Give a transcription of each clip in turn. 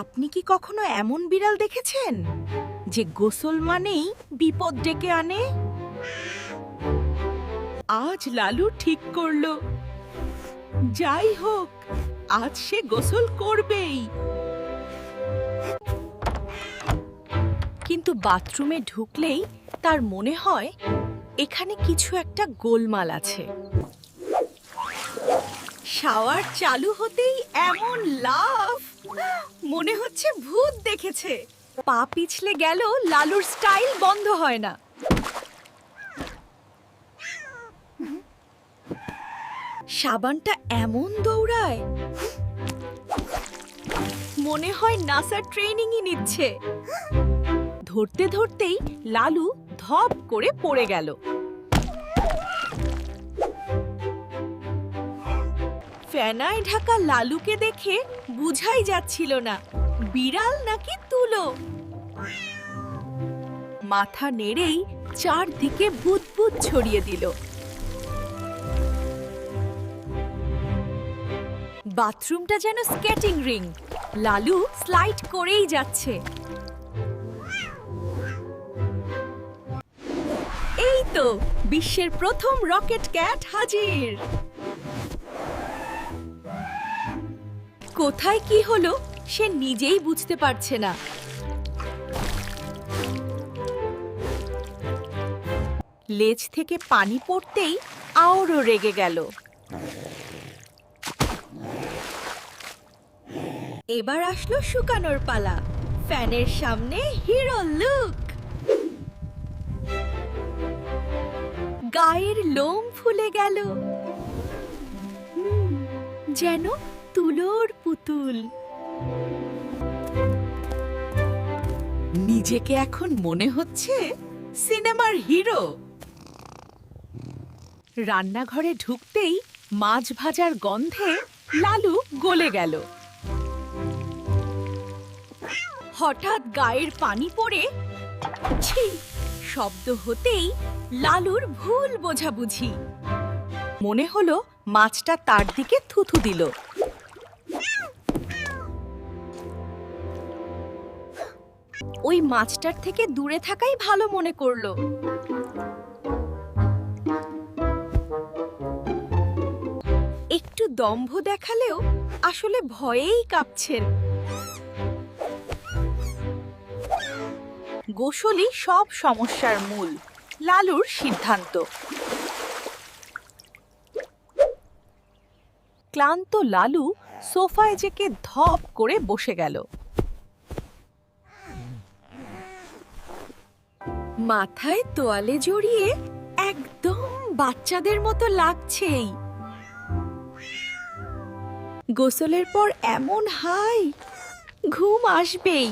আপনি কি কখনো এমন বিড়াল দেখেছেন? যে গোসল মানেই বিপদ ডেকে আনে? আজ লালু ঠিক করল। যাই হোক, আজ সে গোসল করবেই। কিন্তু বাথরুমে ঢুকলেই তার মনে হয়, এখানে কিছু একটা গোলমাল আছে। শাওয়ার চালু হতেই এমন লাভ মনে হচ্ছে ভূত দেখেছে। পা পিছলে গেল লালুর স্টাইল বন্ধ হয় না। সাবানটা এমন দৌড়ায়। মনে হয় নাসা ট্রেনিংই নিচ্ছে। ধরতে ধরতেই লালু ধপ করে পড়ে গেল। ফেনায় ঢাকা লালুকে দেখে বুঝাই যাচ্ছিল না, বিড়াল নাকি তুলো? মাথা নেড়েই চারদিকে বুদবুদ ছড়িয়ে দিল। বাথরুমটা যেন স্কেটিং রিং, লালু স্লাইড করেই যাচ্ছে। এই তো, বিশ্বের প্রথম রকেট ক্যাট হাজির। কোথায় কি হলো, সে নিজেই বুঝতে পারছে না। লেজ থেকে পানি পড়তেই আওরও রেগে গেল। এবার আসলো শুকানোর পালা। ফ্যানের সামনে হিরো লুক। গায়ের লোম ফুলে গেল। যেন তুলোর পুতুল। নিজেকে এখন মনে হচ্ছে সিনেমার হিরো। রান্নাঘরে ঢুকতেই মাছ ভাজার গন্ধে লালু গলে গেল। হঠাৎ গায়ের পানি পড়ে, ছি, শব্দ হতেই লালুর ভুল বোঝাবুঝি। মনে হলো মাছটা তার দিকে থুথু দিল। ওই মাছটার থেকে দূরে থাকাই ভালো মনে করল। একটু দম্ভ দেখালেও আসলে ভয়েই কাঁপছেন। গোসলই সব সমস্যার মূল, লালুর সিদ্ধান্ত। ক্লান্ত লালু সোফায় জেকে ধপ করে বসে গেল। মাথায় তোয়ালে জড়িয়ে একদম বাচ্চাদের মতো লাগছেই। গোসলের পর এমন হাই, ঘুম আসবেই।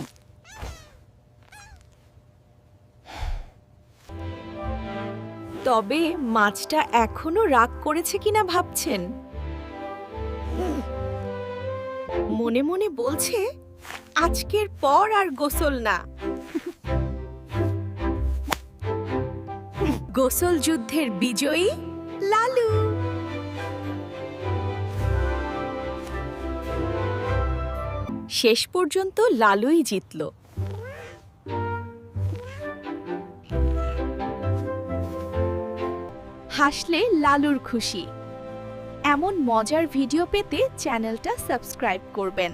তবে মাছটা এখনও রাগ করেছে কিনা ভাবছেন? মনে মনে বলছে, আজকের পর আর গোসল না। গোসল যুদ্ধের বিজয়ী লালু। শেষ পর্যন্ত লালুই জিতল। হাসলে লালুর খুশি। এমন মজার ভিডিও পেতে চ্যানেলটা সাবস্ক্রাইব করবেন।